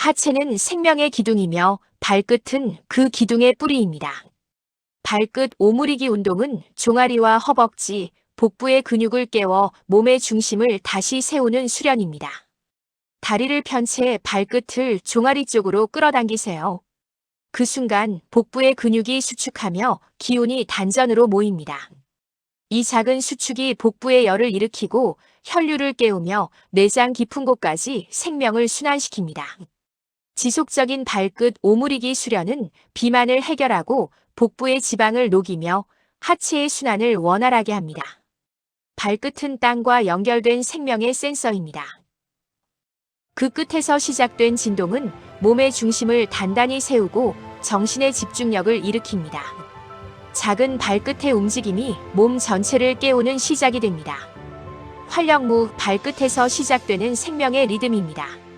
하체는 생명의 기둥이며 발끝은 그 기둥의 뿌리입니다. 발끝 오므리기 운동은 종아리와 허벅지, 복부의 근육을 깨워 몸의 중심을 다시 세우는 수련입니다. 다리를 편 채 발끝을 종아리 쪽으로 끌어당기세요. 그 순간 복부의 근육이 수축하며 기운이 단전으로 모입니다. 이 작은 수축이 복부의 열을 일으키고 혈류를 깨우며 내장 깊은 곳까지 생명을 순환시킵니다. 지속적인 발끝 오므리기 수련은 비만을 해결하고 복부의 지방을 녹이며 하체의 순환을 원활하게 합니다. 발끝은 땅과 연결된 생명의 센서입니다. 그 끝에서 시작된 진동은 몸의 중심을 단단히 세우고 정신의 집중력을 일으킵니다. 작은 발끝의 움직임이 몸 전체를 깨우는 시작이 됩니다. 활력무 발끝에서 시작되는 생명의 리듬입니다.